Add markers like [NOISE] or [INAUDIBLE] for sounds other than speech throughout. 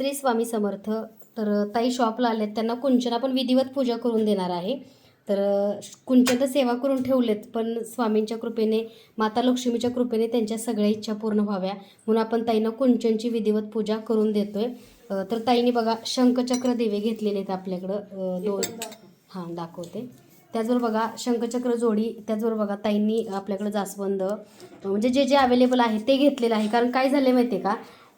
श्री स्वामी समर्थ. तर ताई शॉपला आलेत. त्यांना कुंचन आपण विधिवत पूजा करून देणार आहे. तर कुंचन तर सेवा करून ठेवलेत पण स्वामींच्या कृपेने माता लक्ष्मीच्या कृपेने त्यांच्या सगळ्या इच्छा पूर्ण व्हाव्या. म्हणून आपण ताईंना कुंचनची विधिवत पूजा करून देतोय. तर ताईने बघा शंखचक्र दिवे घेतलेले आहेत आपल्याकडं. दोन हां दाखवते. त्याचबरोबर बघा शंखचक्र जोडी त्याचबरोबर बघा ताईंनी आपल्याकडं जास्वंद. म्हणजे जे जे अवेलेबल आहे ते घेतलेलं आहे. कारण काय झालं माहिती आहे का?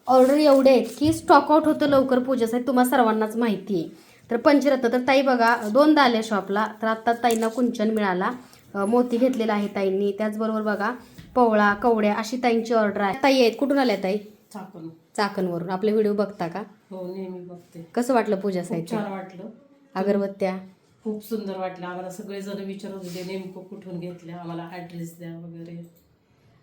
ऑर्डर एवढे आहेत की स्टॉक आउट होतं लवकर पूजेसाठी तुम्हाला सर्वांनाच माहिती आहे. तर पंचरत्न तर ताई बघा दोनदा आले शॉपला तर आत्ता ताईंना कुंचन मिळाला. मोती घेतलेला आहे ताईंनी. त्याचबरोबर बघा पवळा कवड्या अशी ताईंची ऑर्डर आहे. ताई आहेत कुठून आल्या ताई? चाकून चाकणवरून. आपले व्हिडिओ बघता का? हो नेहमी बघते. कसं वाटलं पूजा साहित्य छान वाटलं. अगरबत्त्या? खूप सुंदर वाटलं. आम्हाला सगळेजण विचारत होते नेमकं कुठून घेतल्या? आम्हाला ॲड्रेस द्या वगैरे.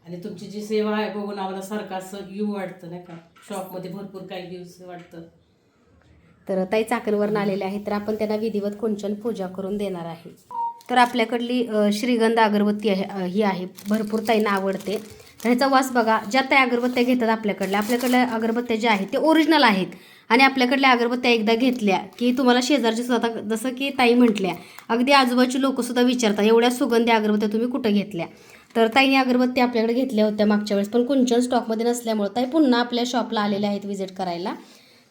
आणि तुमची जी सेवा आहे बघून आम्हाला सारखं असं येऊ वाटतं नाही का? शॉपमध्ये भरपूर काही दिवस वाटतं. तर ताई चाकणवरून आलेले आहेत तर आपण त्यांना विधिवत कुंचन पूजा करून देणार आहे. तर आपल्याकडली श्रीगंध अगरबत्ती आहे ही आहे. भरपूर ताईंना आवडते. तर ह्याचा वास बघा ज्या ताई अगरबत्त्या घेतात आपल्याकडल्या आपल्याकडल्या अगरबत्त्या ज्या आहेत ते ओरिजिनल आहेत. आणि आपल्याकडल्या अगरबत्त्या एकदा घेतल्या की तुम्हाला शेजारचे सुद्धा जसं की ताई म्हटल्या अगदी आजूबाजूची लोकंसुद्धा विचारतात एवढ्या सुगंधी अगरबत्त्या तुम्ही कुठं घेतल्या? तर ताईने अगरबत्ती आपल्याकडे घेतल्या होत्या मागच्या वेळेस पण कुंचन स्टॉकमध्ये नसल्यामुळं ताई पुन्हा आपल्या शॉपला आलेल्या आहेत व्हिजिट करायला.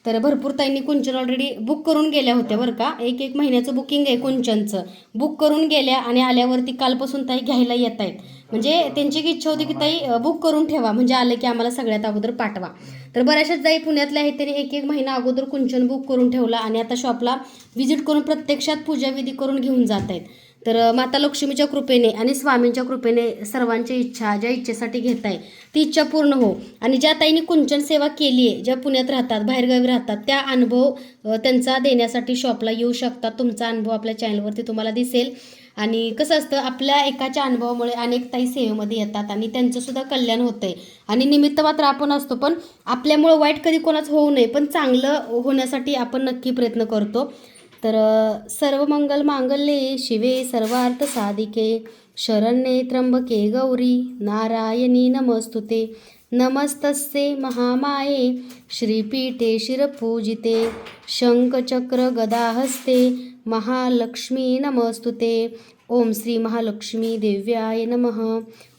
तर भरपूर ताईंनी कुंचन ऑलरेडी बुक करून गेल्या होत्या बरं का. एक एक महिन्याचं बुकिंग आहे कुंचनचं. बुक करून गेल्या आणि आल्यावरती कालपासून ताई घ्यायला येत आहेत. म्हणजे त्यांची एक इच्छा होती की ताई बुक करून ठेवा. म्हणजे आले की आम्हाला सगळ्यात अगोदर पाठवा. तर बऱ्याचशाच जाई पुण्यातल्या आहेत त्यांनी एक एक महिना अगोदर कुंचन बुक करून ठेवला आणि आता शॉपला व्हिजिट करून प्रत्यक्षात पूजाविधी करून घेऊन जात आहेत. तर माता लक्ष्मीच्या कृपेने आणि स्वामींच्या कृपेने सर्वांच्या इच्छा ज्या इच्छेसाठी घेत आहे ती इच्छा पूर्ण हो. आणि ज्या ताईंनी कुंचन सेवा केली आहे ज्या पुण्यात राहतात बाहेरगावी राहतात त्या अनुभव त्यांचा देण्यासाठी शॉपला येऊ शकतात. तुमचा अनुभव आपल्या चॅनलवरती तुम्हाला दिसेल. आणि कसं असतं आपल्या एकाच्या अनुभवामुळे अनेक ताई सेवेमध्ये येतात आणि त्यांचंसुद्धा कल्याण होतं आहे आणि निमित्त मात्र आपण असतो पण आपल्यामुळं वाईट कधी कोणाचं होऊ नये पण चांगलं होण्यासाठी आपण नक्की प्रयत्न करतो. तर सर्व मंगल मांगल्ये शिवे सर्वार्थ साधिके शरण्ये त्र्यंबके गौरी नारायणी नमस्तुते नमस्तस्ये महामाये श्रीपीठे शिरपूजिते शंखचक्र गदाहस्ते महालक्ष्मी नमस्तुते ओम श्री महालक्ष्मी देव्याय नमः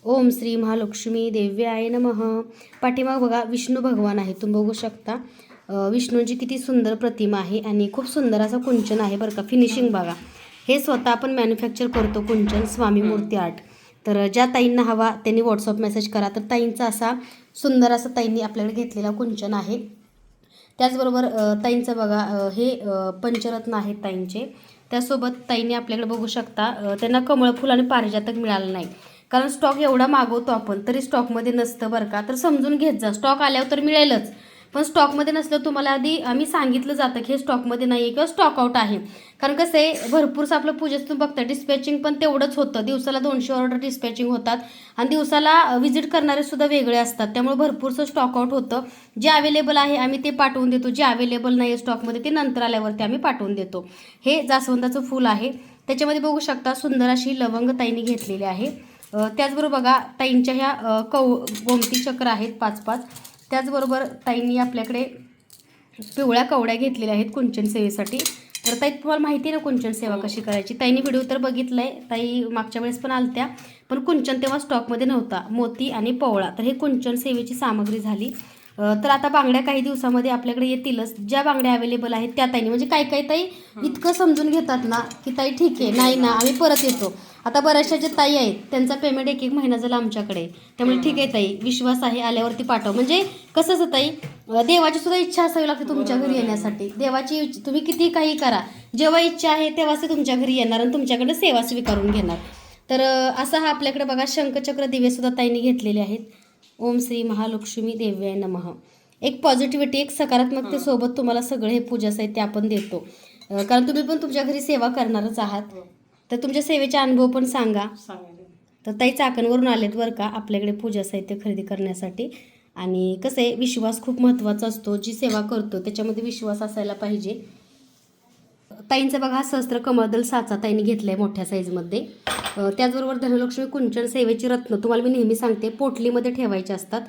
ओम श्री महालक्ष्मी देव्याय नमः. पाठीमाग बघा विष्णू भगवान आहे तुम्ही बघू शकता. विष्णूंची किती सुंदर प्रतिमा आहे आणि खूप सुंदर असं कुंचन आहे बरं का. फिनिशिंग बघा. हे स्वतः आपण मॅन्युफॅक्चर करतो कुंचन स्वामी मूर्ती आर्ट तर ज्या ताईंना हवा त्यांनी व्हॉट्सअप मेसेज करा. तर ताईंचा असा सुंदर असा ताईंनी आपल्याकडे घेतलेला कुंचन आहे. त्याचबरोबर ताईंचं बघा हे पंचरत्न आहेत ताईंचे. त्यासोबत ताईंनी आपल्याकडे बघू शकता त्यांना कमळ फुल आणि पारिजातक मिळालं नाही. कारण स्टॉक एवढा मागवतो आपण तरी स्टॉकमध्ये नसतं बरं का. तर समजून घेत जा. स्टॉक आल्यावर तर मिळेलच. पण स्टॉकमध्ये नसलं तुम्हाला आधी आम्ही सांगितलं जातं की हे स्टॉकमध्ये नाही आहे किंवा स्टॉक आउट आहे. कारण कसं आहे भरपूरसं आपलं पूजेचं तुम्ही डिस्पॅचिंग पण तेवढंच होतं. दिवसाला दोनशे ऑर्डर डिस्पॅचिंग होतात. आणि दिवसाला व्हिजिट करणारे सुद्धा वेगळे असतात. त्यामुळे भरपूरसं स्टॉक आउट होतं. जे अवेलेबल आहे आम्ही ते पाठवून देतो. जे अवेलेबल नाही आहे स्टॉकमध्ये ते नंतर आल्यावरती आम्ही पाठवून देतो. हे जास्वंदाचं फूल आहे. त्याच्यामध्ये बघू शकता सुंदर अशी लवंग ताईंनी घेतलेली आहे. त्याचबरोबर बघा ताईंच्या ह्या कौ गोमती चक्र आहेत पाच पाच त्याचबरोबर ताईंनी आपल्याकडे पिवळ्या कवड्या घेतलेल्या आहेत कुंचन सेवेसाठी. तर ताई तुम्हाला माहिती आहे ना कुंचन सेवा कशी करायची? ताईंनी व्हिडिओ तर बघितला आहे ताई मागच्या वेळेस पण आलत्या. पण कुंचन तेव्हा स्टॉकमध्ये नव्हता. मोती आणि पवळा. तर हे कुंचन सेवेची सामग्री झाली. तर आता बांगड्या काही दिवसामध्ये आपल्याकडे येतीलच. ज्या बांगड्या अवेलेबल आहेत त्या ताईंनी. म्हणजे काही काही ताई इतकं समजून घेतात ना की ताई ठीक आहे नाही ना आम्ही परत येतो. आता बऱ्याचशा ज्या ताई आहेत त्यांचा पेमेंट एक एक महिना झाला आमच्याकडे. त्यामुळे ठीक आहे ताई विश्वास आहे आल्यावरती पाठव. म्हणजे कसं असं ताई देवाची सुद्धा इच्छा असावी लागते तुमच्या घरी येण्यासाठी. देवाची तुम्ही किती काही करा. जेव्हा इच्छा आहे तेव्हाच ते तुमच्या घरी येणार आणि तुमच्याकडे सेवा स्वीकारून घेणार. तर असा हा आपल्याकडे बघा शंखचक्र दिवे सुद्धा ताईंनी घेतलेले आहेत. ओम श्री महालक्ष्मी देव्याय नमः. एक पॉझिटिव्हिटी एक सकारात्मकतेसोबत तुम्हाला सगळे हे पूजा साहित्य आपण देतो. कारण तुम्ही पण तुमच्या घरी सेवा करणारच आहात. तर तुमच्या सेवेचे अनुभव पण सांगा. तर ताई चाकणवरून आलेत बरं का आपल्याकडे पूजा साहित्य खरेदी करण्यासाठी. आणि कसं आहे विश्वास खूप महत्त्वाचा असतो. जी सेवा करतो त्याच्यामध्ये विश्वास असायला पाहिजे. ताईंचा बघा हा सहस्त्र कमळदल साचा ताईंनी घेतला आहे मोठ्या साईजमध्ये त्याचबरोबर धनलक्ष्मी कुंचन सेवेची रत्न तुम्हाला मी नेहमी सांगते पोटलीमध्ये ठेवायचे असतात.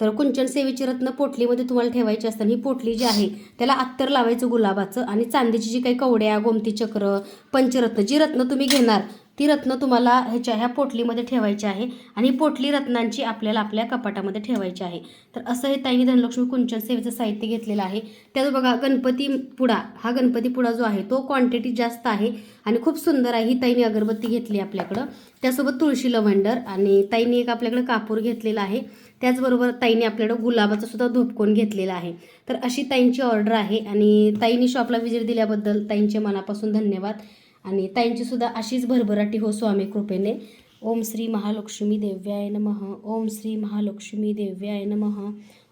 तर कुंचन सेवेची रत्न पोटलीमध्ये तुम्हाला ठेवायची असतात. ही पोटली जी आहे त्याला अत्तर लावायचं गुलाबाचं आणि चांदीची जी काही कवड्या गोमती चक्र पंचरत्न जी रत्न तुम्ही घेणार ती रत्न तुम्हाला ह्याच्या ह्या पोटलीमध्ये ठेवायची आहे आणि ही पोटली रत्नांची आपल्याला आपल्या कपाटामध्ये ठेवायची आहे. तर असं हे ताईने धनलक्ष्मी कुंचन सेवेचं साहित्य घेतलेलं आहे. त्यात बघा गणपती पुडा हा गणपती पुडा जो आहे तो क्वांटिटी जास्त आहे आणि खूप सुंदर आहे ही ताईने अगरबत्ती घेतली आपल्याकडं. त्यासोबत तुळशी लवंडर आणि ताईने एक आपल्याकडं कापूर घेतलेला आहे. त्याचबरोबर ताईने आपल्याकडं गुलाबाचा सुद्धा धूपकोन घेतलेला आहे. तर अशी ताईंची ऑर्डर आहे आणि ताईंनी शॉपला विजिट दिल्याबद्दल ताईंचे मनापासून धन्यवाद. आणि ताईंची सुद्धा अशीच भरभराटी हो स्वामी कृपेने. ओम श्री महालक्ष्मी देव्याय नमः. ओम श्री महालक्ष्मी देव्याय नमः.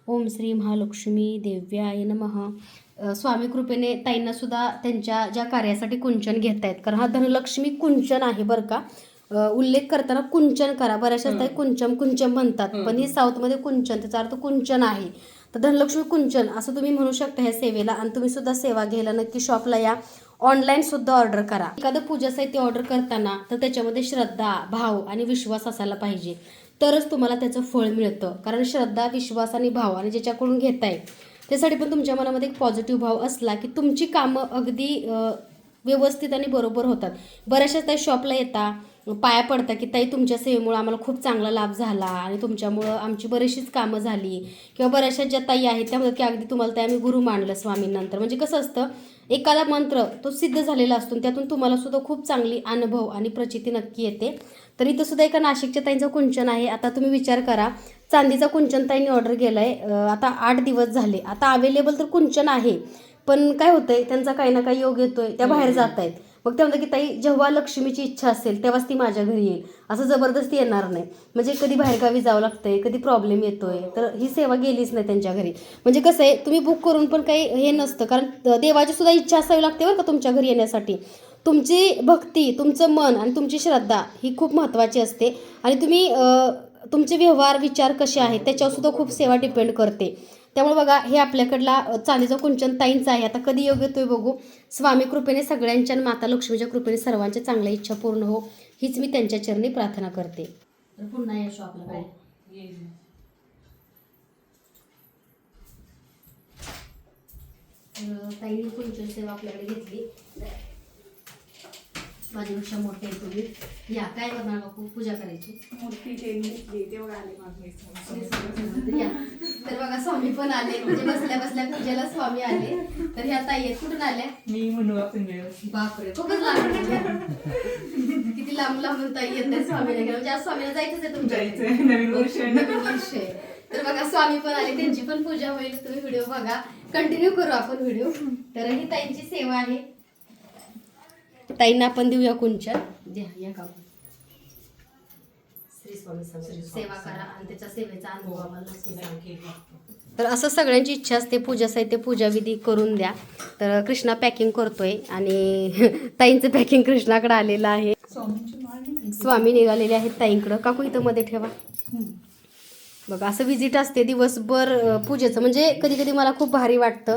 ओम श्री महालक्ष्मी देव्याय नमः. स्वामी कृपेने ताईंना सुद्धा त्यांच्या ज्या कार्यासाठी कुंचन घेत आहेत कारण हा धनलक्ष्मी कुंचन आहे बरं का. उल्लेख करताना कुंचन करा. बऱ्याचशा ताई कुंचम कुंचम म्हणतात पण हे साऊथमध्ये कुंचन त्याचा अर्थ कुंचन आहे. तर धनलक्ष्मी कुंचन असं तुम्ही म्हणू शकता ह्या सेवेला. आणि तुम्ही सुद्धा सेवा घ्यायला नक्की शॉपला या. ऑनलाईन सुद्धा ऑर्डर करा. एखादं पूजा साहित्य ऑर्डर करताना तर त्याच्यामध्ये श्रद्धा भाव आणि विश्वास असायला पाहिजे. तरच तुम्हाला त्याचं फळ मिळतं. कारण श्रद्धा विश्वास आणि भाव आणि ज्याच्याकडून घेताय त्यासाठी पण तुमच्या मनामध्ये एक पॉझिटिव्ह भाव असला की तुमची कामं अगदी व्यवस्थित आणि बरोबर होतात. बऱ्याचशा त्या शॉपला येता पाया पडता की ताई तुमच्या सेवेमुळं आम्हाला खूप चांगला लाभ झाला आणि तुमच्यामुळं आमची बरीचशीच कामं झाली. किंवा बऱ्याचशा ज्या ताई आहेत त्यामध्ये की अगदी तुम्हाला ताई आम्ही गुरु मानलं स्वामींनंतर. म्हणजे कसं असतं एखादा मंत्र तो सिद्ध झालेला असतो त्यातून तुम्हाला सुद्धा खूप चांगली अनुभव आणि प्रचिती नक्की येते. तर इथं सुद्धा एका नाशिकच्या ताईंचं कुंचन आहे. आता तुम्ही विचार करा चांदीचा कुंचन ताईंनी ऑर्डर केला आहे आता आठ दिवस झाले. आता अवेलेबल तर कुंचन आहे पण काय होतंय? त्यांचा काही ना काही योग येतोय. त्या बाहेर जात आहेत मग ते म्हणतात की ताई जेव्हा लक्ष्मीची इच्छा असेल तेव्हाच ती माझ्या घरी येईल. असं जबरदस्ती येणार नाही. म्हणजे कधी बाहेरगावी जावं लागतंय कधी प्रॉब्लेम येतोय तर ही सेवा गेलीच नाही त्यांच्या घरी. म्हणजे कसं आहे तुम्ही बुक करून पण काही हे नसतं. कारण देवाची सुद्धा इच्छा असावी लागते बरं का तुमच्या घरी येण्यासाठी. तुमची भक्ती तुमचं मन आणि तुमची श्रद्धा ही खूप महत्त्वाची असते. आणि तुम्ही तुमचे व्यवहार विचार कसे आहेत त्याच्यावर सुद्धा खूप सेवा डिपेंड करते. त्यामुळे बघा हे आपल्याकडला अ, कुंचन ताईंचं आहे. आता कधी योग्य तो बघू? स्वामी कृपेने सगळ्यांच्या आणि माता लक्ष्मीच्या कृपेने सर्वांच्या चांगल्या इच्छा पूर्ण हो हीच मी त्यांच्या चरणी प्रार्थना करते. तर पुन्हा या आपल्याकडे. ताईने कुंचन सेवा आपल्याकडे घेतली. माझ्यापेक्षा मोठे आहे तुम्ही. या काय करणार बापू पूजा करायची. मूर्ती ते घेतली तेव्हा आले मागे या. तर बघा स्वामी पण आले. म्हणजे बसल्या बसल्या पूजेला स्वामी आले. तर ह्या ताई आहेत. कुठून आल्या? मी म्हणू आपण बापरे खूपच लांब किती लांब लांबून ताई येत नाही स्वामीला गेलं म्हणजे आज स्वामीला जायचंच आहे तुमच्या नवीन वर्ष. नवीन तर बघा स्वामी पण आले. त्यांची पण पूजा होईल. तुम्ही व्हिडिओ बघा. कंटिन्यू करू आपण व्हिडिओ. तर ही ताईंची सेवा आहे. ताईंना आपण देऊया कुंचन. द्या या का श्री स्वामी समर्थ. श्री स्वामी सेवा करा आणि त्याच्या सेवेचा अनुभव आम्हाला नक्की सांगा. नक्की लागतो. तर असं सगळ्यांची इच्छा असते पूजा साहित्य पूजाविधी करून द्या. तर कृष्णा पॅकिंग करतोय आणि [LAUGHS] ताईंचं पॅकिंग कृष्णाकडे आलेलं आहे. स्वामी निघालेले आहेत ताईंकडं. काकू इथं मध्ये ठेवा. बघा असं विजिट असते दिवसभर पूजेचं. म्हणजे कधी कधी मला खूप भारी वाटतं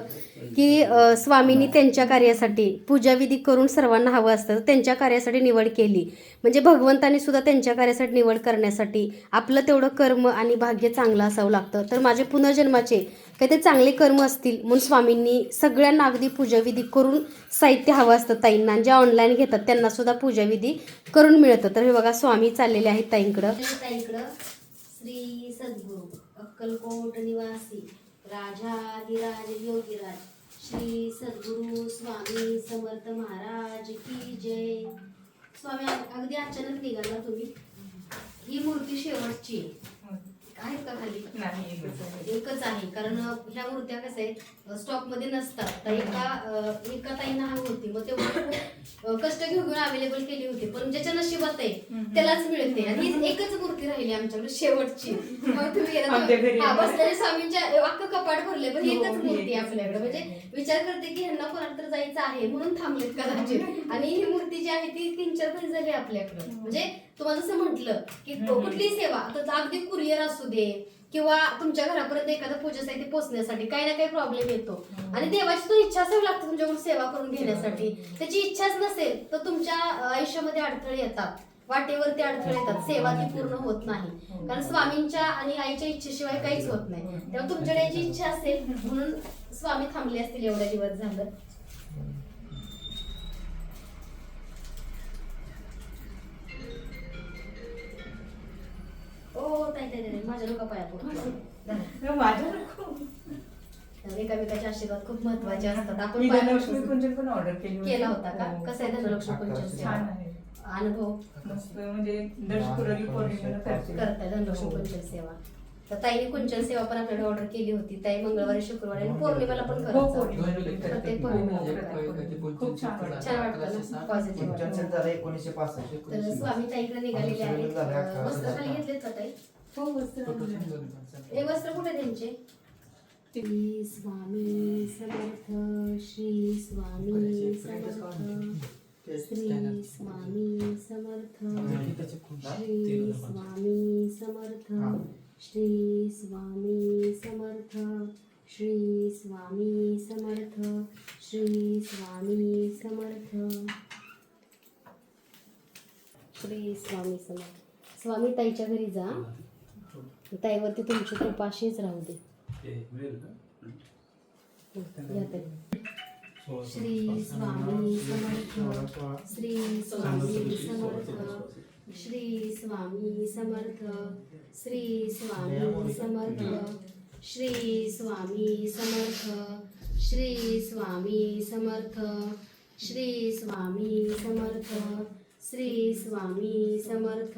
की स्वामींनी त्यांच्या कार्यासाठी पूजाविधी करून सर्वांना हवं असतं. त्यांच्या कार्यासाठी निवड केली. म्हणजे भगवंतानी सुद्धा त्यांच्या कार्यासाठी निवड करण्यासाठी आपलं तेवढं कर्म आणि भाग्य चांगलं असावं लागतं. तर माझे पुनर्जन्माचे काही ते चांगले कर्म असतील म्हणून स्वामींनी सगळ्यांना अगदी पूजाविधी करून साहित्य हवं असतं ताईंना. जे ज्या ऑनलाईन घेतात त्यांना सुद्धा पूजाविधी करून मिळतं. तर हे बघा स्वामी चाललेले आहेत ताईंकडं. ताईंकडं. श्री सद्गुरू अक्कलकोट निवासी राजाधिराज योगीराज श्री सद्गुरू स्वामी समर्थ महाराज की जय. स्वामी अग- अगदी अचानक निघाला तुम्ही. ही मूर्ती शेवटची आहे. आहेत का खाली? नाही एकच आहे. कारण ह्या मूर्त्या कसं आहे स्टॉकमध्ये नसतात. तर एका एका ताईंना हवी होती. मग तेवढं कष्ट घेऊन घेऊन अवेलेबल केली होती. पण ज्याच्या नशिबात आहे. त्यालाच मिळते. आणि ही एकच मूर्ती राहिली आमच्याकडे शेवटची. मग तुम्ही हा. बसलेले स्वामींच्या अख्खं कपाट भरले पण ही हो, एकच ही मूर्ती आपल्याकडे. म्हणजे. विचार करते की ह्यांना कोणाला तर जायचं आहे म्हणून थांबलेत कदाचित. आणि ही मूर्ती जी आहे ती तीन चार दिवस झाली आपल्याकडं. म्हणजे तुम्हाला जसं म्हटलं की. कुठली सेवा आता अगदी कुरिअर असू दे किंवा तुमच्या घरापर्यंत एखादं पूजा साहित्य पोहोचण्यासाठी काही ना काही प्रॉब्लेम येतो. आणि देवाची तो इच्छा असावी लागते तुमच्याकडून सेवा करून घेण्यासाठी. त्याची इच्छाच नसेल तर तुमच्या आयुष्यामध्ये अडथळे येतात. वाटेवरती अडथळे येतात. सेवा ती पूर्ण होत नाही. कारण स्वामींच्या आणि आईच्या इच्छेशिवाय काहीच होत नाही. तेव्हा तुमच्याकडे याची इच्छा असेल म्हणून स्वामी थांबले असतील एवढ्या दिवस झालं. ओ ताई ताई ताई, माझ्या लोका पाया पडतो माझ्या नको. एकामेकाचे आशीर्वाद खूप महत्त्वाचे असतात. आपण धनलक्ष्मी पण ऑर्डर केली होती. का? हो. कसं आहे धनलक्ष्मी पंचम छान आहे. अनुभव? मस्त म्हणजे पौर्णिमेला करताय धनलक्ष्मी हो. कुंचन सेवा. तर ताईने कुंचन सेवा पण आपल्याकडे ऑर्डर केली होती. ताई मंगळवारी शुक्रवारी आणि पौर्णिमेला पण हो करत करते. प्रत्येक पौर्णिमेला हो, खूप छान. छान पॉझिटिव्ह तर स्वामी ताईकडे निघालेले आहेत. वर्ष. खाली घेतलेत का ताई? हो वस्त्र. हे वस्त्र कुठे त्यांचे? श्री स्वामी समर्थ श्री स्वामी समर्थ श्री स्वामी समर्थ श्री स्वामी समर्थ श्री स्वामी समर्थ श्री स्वामी समर्थ श्री स्वामी समर्थ. श्री स्वामी समर्थ. स्वामी ताईच्या घरी जा. ताईवरती तुमची कृपा अशीच राहू दे. ताई. श्री स्वामी समर्थ. श्री स्वामी समर्थ. श्री स्वामी समर्थ. श्री स्वामी समर्थ. श्री स्वामी समर्थ. श्री स्वामी समर्थ. श्री स्वामी समर्थ. श्री स्वामी समर्थ.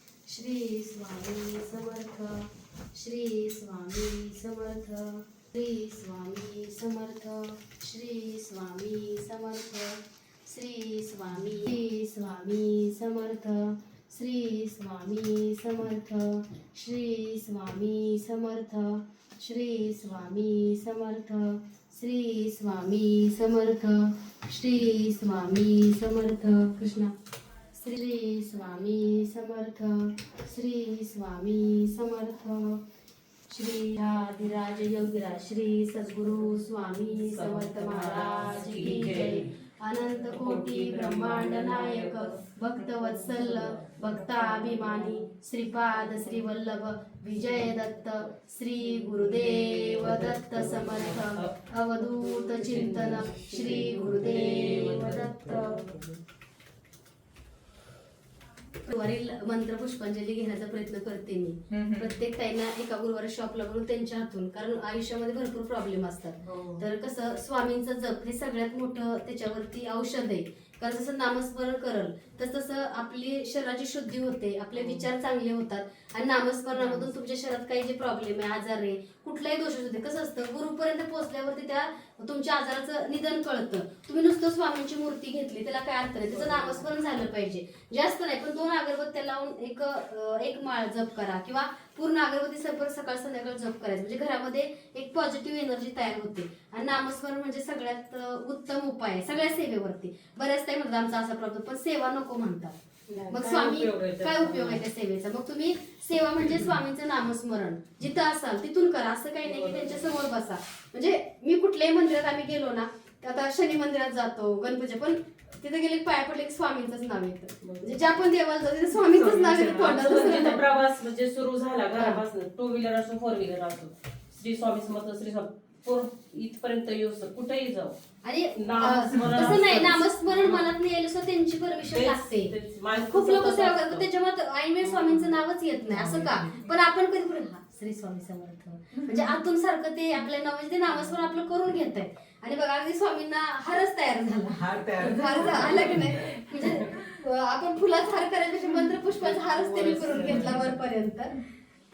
श्री स्वामी समर्थ श्री स्वामी समर्थ श्री स्वामी समर्थ श्री स्वामी समर्थ श्री स्वामी श्री स्वामी समर्थ श्री स्वामी समर्थ श्री स्वामी समर्थ श्री स्वामी समर्थ श्री स्वामी समर्थ श्री स्वामी समर्थ कृष्णा श्री स्वामी समर्थ श्री स्वामी समर्थ. श्री आदिराज योगीराज श्री सद्गुरु स्वामी समर्थ महाराज की जय. अनंत कोटी ब्रह्मांड नायक भक्त वत्सल भक्ताभिमानी श्रीपाद श्री वल्लभ विजय दत्त श्री गुरुदेव दत्त समर्थ. अवधूत चिंतन श्री गुरुदेव दत्त. वरील मंत्र पुष्पांजली घेण्याचा प्रयत्न करते मी. प्रत्येक ताईंना एका गुरुवारी शॉपला बघून त्यांच्या हातून कारण आयुष्यामध्ये भरपूर प्रॉब्लेम असतात हो. तर कसं स्वामींचं जप हे सगळ्यात मोठं त्याच्यावरती औषध आहे कारण जसं नामस्मरण करल तस तसं आपली शरीराची शुद्धी होते आपले विचार चांगले होतात आणि नामस्मरणामधून तुमच्या शरीरात काही जे प्रॉब्लेम आहे आजार आहे कुठलाही दोष असू दे कसं असतं गुरुपर्यंत पोहोचल्यावरती त्या तुमच्या आजाराचं निधन कळतं. तुम्ही नुसतं स्वामींची मूर्ती घेतली त्याला काय अर्थ नाही. त्याचं नामस्मरण झालं पाहिजे. जास्त नाही पण दोन अगरबत्त्या लावून एक एक माळ जप करा किंवा पूर्ण अगरबत्ती सकाळ सकाळ संध्याकाळ जप करायचं. म्हणजे घरामध्ये एक पॉझिटिव्ह एनर्जी तयार होते. आणि नामस्मरण म्हणजे सगळ्यात उत्तम उपाय आहे. सगळ्या सेवेवरती. बऱ्याच ताई म्हणतात आमचा असा प्रॉब्लेम पण सेवा नको म्हणतात. मग स्वामी? काय उपयोग आहे त्या सेवेचा? मग तुम्ही सेवा म्हणजे स्वामींचं नामस्मरण. जिथं असाल तिथून करा. असं काही नाही की त्यांच्यासमोर बसा. म्हणजे मी कुठल्याही मंदिरात आम्ही गेलो ना आता शनी मंदिरात जातो गणपती पण तिथे गेले पाया पडले की स्वामींचंच नाव येतं. म्हणजे ज्या पण देवाला जातो तिथे स्वामींचंच नाव येतं. तोंडात नाही. प्रवास म्हणजे सुरू झाला घरापासून. टू व्हीलर असो फोर व्हीलर असो. श्री स्वामी समर्थ श्री स्वामी पोर इथपर्यंत येऊ कुठेही जाऊ. आणि नामस्मरण अं, तसं नाही असतंच. नामस्मरण मनात नाही यायला सुद्धा त्यांची परमिशन तेच- लागते. तेच. खूप लोक सेवा. करतात स्वामींचं नावच येत नाही असं का? पण आपण कधी हा श्री स्वामी समर्थ. म्हणजे आतून सारखं ते आपल्या नाव म्हणजे ते नामस्मरण आपलं करून घेत आहे आणि बघा अगदी स्वामींना हारच तयार झाला. हार तयार हार झा- आला की नाही? म्हणजे अं, आपण फुलाचा हार करायपेक्षा मंत्र पुष्पाचा हारच त्यांनी करून घेतला वरपर्यंत.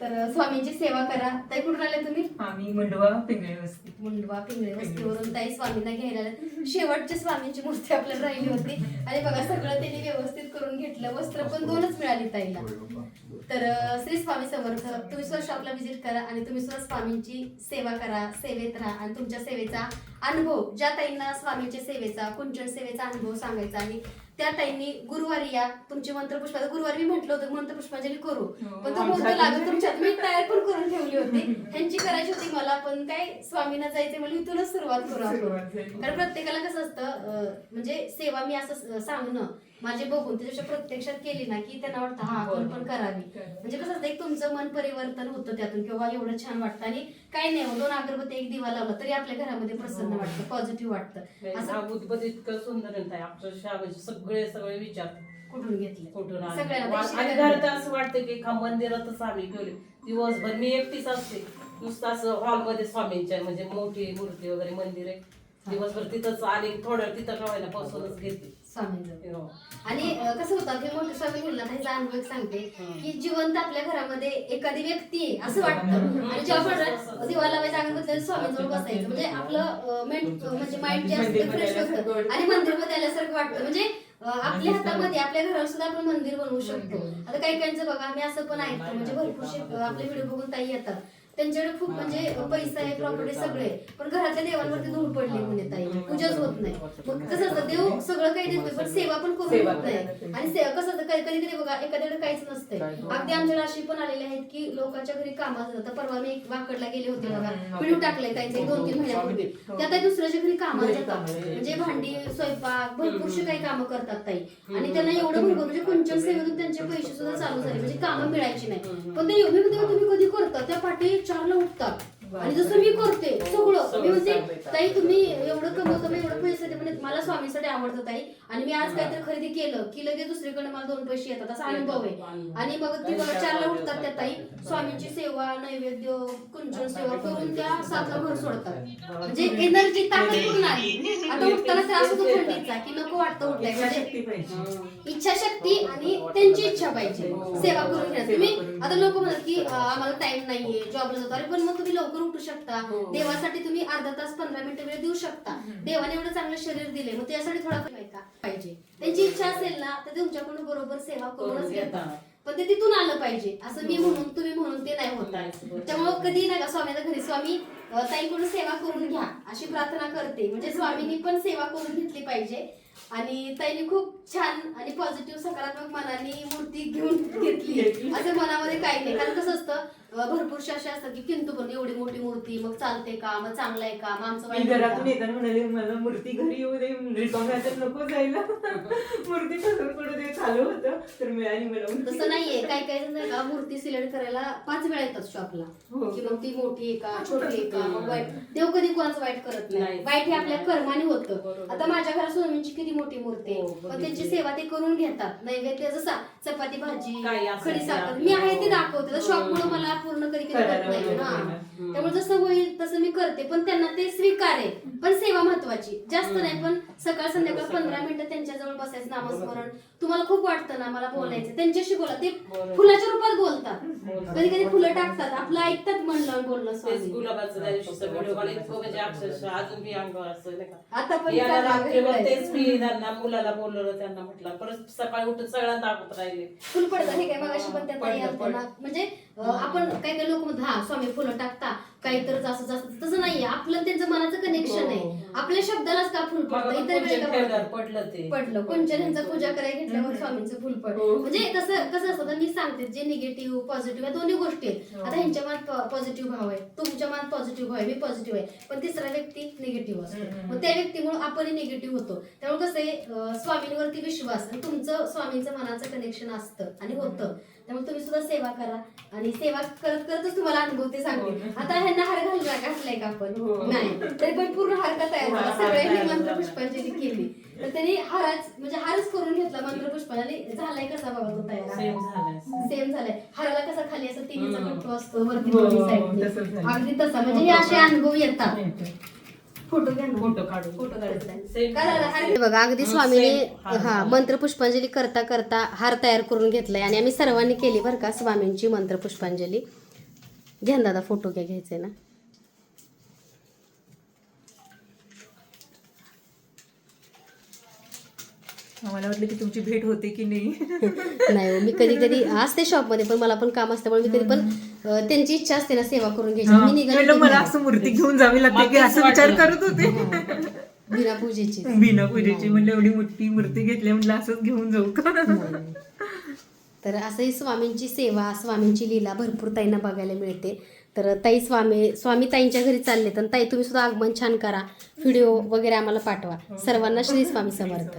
तर स्वामींची सेवा करा. ताई कुठून आले तुम्ही? आम्ही मंडवा पिंगळे वस्ती. मुंडवा पिंगळे वस्तीवरून ताई स्वामींना घ्यायला आल्या. शेवटची स्वामींची मूर्ती आपल्याला राहिली होती. आणि बघा सगळं त्यांनी व्यवस्थित करून घेतलं. वस्त्र पण दोनच मिळाली ताईला. तर श्री स्वामी समर्थ तुम्ही सुद्धा शॉपला व्हिजिट करा आणि तुम्ही सुद्धा स्वामींची सेवा करा सेवेत राहा. आणि तुमच्या सेवेचा अनुभव ज्या ताईंना स्वामींच्या सेवेचा कुंचन सेवेचा अनुभव सांगायचा आहे त्या ताईंनी गुरुवारी या तुमची मंत्रपुष्प गुरुवारी मी म्हटलं होतं मंत्रपुष्पांजली करू. पण तो मुहूर्त लागत तुमच्यात मी तयार पण करून ठेवली होती. [LAUGHS] ह्यांची करायची होती मला पण काय स्वामींना जायचं म्हणजे इथूनच सुरुवात करू. कारण प्रत्येकाला कसं असतं म्हणजे सेवा मी असं सांगणं माझे बघून त्याच्यापेक्षा प्रत्यक्षात केली ना की त्यांना वाटतं हा आपण पण करावी. म्हणजे कसं असतं एक तुमचं मन परिवर्तन होतं त्यातून किंवा एवढं छान वाटतं. आणि काही नाही हो, दोन अगरबत्ती एक दिवा लावला तरी आपल्या घरामध्ये प्रसन्न वाटतं पॉझिटिव्ह वाटतं. असं उद्भत इतकं सुंदर अक्षरशः म्हणजे सगळे सगळे विचार कुठून घेतलं? कुठून आणि घरात- असं वाटतं की एका मंदिरातच आम्ही गेले. दिवसभर मी एकटीच असते. नुसतं असं हॉलमध्ये स्वामींच्या म्हणजे मोठी मूर्ती वगैरे मंदिर आहे. दिवसभर तिथंच आले थोडं तिथं ठेवायला पासूनच घेते. स्वामींचं. हो. आणि अं, कसं होतं की मोठे स्वामी म्हणला त्याचा अनुभव एक सांगते की जिवंत आपल्या घरामध्ये एखादी व्यक्ती आहे असं वाटतं. आणि जेव्हा आपण दिवा लावायचा अंग बसल्या स्वामींजवळ बसायचं म्हणजे आपलं मेन म्हणजे माइंड जे असतं फ्रेश होतं. आणि मंदिरमध्ये आल्यासारखं वाटतं. म्हणजे अं, आपल्या हातामध्ये आपल्या घरावर सुद्धा आपण मंदिर बनवू शकतो. आता काही काहींचं बघा मी असं पण ऐकतो. म्हणजे भरपूरशे अं, आपले व्हिडिओ बघून ताई येतात. त्यांच्याकडे खूप म्हणजे पैसा आहे प्रॉपर्टी सगळे पण घरातल्या देवांवरती धूळ पडली म्हणे ताई. पूजाच होत नाही. मग कसं असतं देव सगळं काही देतोय पण सेवा पण सेवा होत नाही. आणि से- कसं असतं कधी कधी बघा एखाद्याकडे काहीच नसतंय. अगदी आमच्याकडे अशी पण आलेले आहेत की लोकांच्या घरी कामात जातात परवा मी एक वाकडला गेले होते बघा. व्हिडिओ टाकलाय त्यांचे दोन तीन महिन्यापूर्वी. त्यात ताई दुसऱ्याच्या घरी कामाला जातात. म्हणजे भांडी स्वयंपाक भरपूरशी काही कामं करतात ताई. आणि त्यांना एवढं भरपूर म्हणजे कोणत्या सेवेतून त्यांचे पैसे सुद्धा चालू झाले. म्हणजे कामं मिळायची नाही. पण ते म्हणते तुम्ही कधी करता त्या पाठी चारला उठतात. आणि जसं मी करते सगळं. मी म्हणते ताई तुम्ही एवढं कमवता मी एवढं पैसे म्हणजे मला स्वामीसाठी आवडतं ताई. आणि मी आज काहीतरी खरेदी केलं की लगेच दुसरीकडे मला दोन पैसे येतात. असा अनुभव आहे. आणि मग ती बघा चारला उठतात त्या ताई. स्वामींची सेवा नैवेद्य कुंचन सेवा करून त्या सातला घर सोडतात. म्हणजे एनर्जी ताकद कुठून आली आता उठताना त्रास होतो थंडीचा की नको वाटतं उठाय म्हणजे शक्ती पाहिजे. इच्छाशक्ती आणि त्यांची इच्छा पाहिजे. सेवा करून घ्या तुम्ही आता लोक म्हणतात की आम्हाला टाइम नाहीये जॉबला जातो अरे पण मग तुम्ही लवकर उठू शकता. देवासाठी तुम्ही अर्धा तास पंधरा मिनिटं वेळ देऊ शकता. देवाने एवढं चांगलं शरीर दिले मग त्यासाठी थोडा पाहिजे. त्यांची इच्छा असेल ना तर ते तुमच्याकडून बरोबर सेवा करूनच घेतात. पण ते तिथून आलं पाहिजे. असं मी म्हणून तुम्ही म्हणून ते नाही होत. त्यामुळे कधी नाही का स्वामीच्या घरी स्वामी ताईकडून सेवा करून घ्या. अशी प्रार्थना करते. म्हणजे स्वामींनी पण सेवा करून घेतली पाहिजे. आणि ताईने खूप छान आणि पॉझिटिव्ह सकारात्मक मनाने मूर्ती घेऊन घेतली [LAUGHS] असं मनामध्ये काही नाही. कारण कसं असतं भरपूरशे असे असतात की किंतु पण एवढी मोठी मूर्ती मग चालते का? मग चांगलं आहे का? मग आमचं मी वाईट आहे घरातून का? येताना म्हणाले मला मूर्ती घरी येऊ दे. रिकाम्या तर नको जायला? [LAUGHS] मूर्ती पसंत पडू दे चालू होतं. तर मिळाली मला मूर्ती. तसं नाहीये. काही काही जण नाही का मूर्ती सिलेक्ट करायला पाच वेळा येतात शॉपला हो. की मग ती मोठी आहे का छोटी आहे का मग वाईट. देव कधी कोणाचं वाईट करत नाही. नाही. वाईट हे आपल्या कर्माने होतं. बरोबर. आता माझ्या घरात स्वामींची किती मोठी मूर्ती आहे. हो, पण बघितली. त्यांची सेवा ते करून घेतात. नैवेद्य जसा चपाती भाजी काही असेल खडी ते साखर. मी आहे ते दाखवते. शॉप मुळे मला पूर्ण कधी होत नाही हा. त्यामुळे जसं होईल तसं मी करते पण त्यांना ते स्वीकार आहे पण सेवा महत्वाची. जास्त नाही पण सकाळ संध्याकाळ पंधरा मिनिटं त्यांच्याजवळ बसायचं नामस्मरण. तुम्हाला खूप वाटतं ना मला बोलायचं. त्यांच्याशी बोला. ते. फुलाच्या रूपात बोलतात. कधी कधी फुलं टाकतात. आपलं ऐकतात लावून बोलणं म्हणजे आता पण मुलाला बोलवलं त्यांना म्हटलं परत सकाळी उठून सगळ्यांना दाखवत राहिले. फुल पडतं हे काय पण आलत्या ना. पडलं. म्हणजे आपण काही काही लोक म्हणतात हा स्वामी फुलं टाकता. काहीतरी असं जास्त तसं नाहीये. आपलं त्यांचं मनाचं कनेक्शन हो. आहे आपल्या शब्दालाच का फुल पडतं? इतर? पडलं ते? पडलं. कोणच्या त्यांचा पूजा करायला घेतल्यावर स्वामींचं फुल पड हो. म्हणजे कसं कसं असतं मी सांगते जे निगेटिव्ह पॉझिटिव्ह दोन्ही गोष्टी आहेत. हो. आता ह्यांच्या मनात पॉझिटिव्ह भाव आहे. तुमच्या मनात पॉझिटिव्ह भाव आहे मी पॉझिटिव्ह आहे. पण तिसरा व्यक्ती निगेटिव्ह असतो. मग त्या व्यक्तीमुळे आपणही निगेटिव्ह होतो. त्यामुळे कसं आहे स्वामींवरती विश्वास आणि तुमचं स्वामींचं मनाचं कनेक्शन असतं आणि होतं. त्यामुळे तुम्ही सुद्धा सेवा करा. आणि सेवा करत करतच तुम्हाला अनुभव ते सांगते हो. आता ह्यांना हार घालला घातलाय का आपण? हो. नाही. तरी पण पूर्ण हार का तयार झाला? सगळ्यांनी. मंत्र पुष्पांजली केली. तर त्यांनी हारच म्हणजे हारच करून घेतला मंत्र पुष्पांजली. झालाय कसा बाबा तो तयार? सेम झालंय. हाराला कसा खाली असं तिन्हीचा हम्म. कट्टू असतो वरती हो, दोन्ही हो, झालं. अगदी तसा. म्हणजे हे असे अनुभव येतात. फोटो घ्या ना. फोटो काढून. फोटो काढायचा सेम हे बघा अगदी स्वामीने हा. मंत्र पुष्पांजली करता करता हार तयार करून घेतलाय. आणि आम्ही सर्वांनी केली बरं का स्वामींची मंत्र पुष्पांजली. घ्या दादा फोटो घ्या घ्यायचे ना. आम्हाला वाटलं की तुमची भेट होते की नाही. [LAUGHS] नाही हो, मी कधी कधी असते शॉपमध्ये पण मला पण काम असल्यामुळे मी कधी पण अं, त्यांची इच्छा असते ना सेवा करून घ्यायची. मी निघाले म्हटलं की मला. असं मूर्ती घेऊन जावी लागते की असं विचार करत होते. बिना पूजेची. [LAUGHS] बिना पूजेची म्हणलं एवढी मोठी मूर्ती घेतली म्हटलं असंच घेऊन जाऊ का? तर असंही स्वामींची सेवा स्वामींची लीला भरपूर ताईंना बघायला मिळते. तर ताई स्वामी स्वामी ताईंच्या घरी चालले तर ताई तुम्ही सुद्धा आगमन छान करा. व्हिडिओ वगैरे आम्हाला पाठवा. सर्वांना श्री स्वामी समर्थ.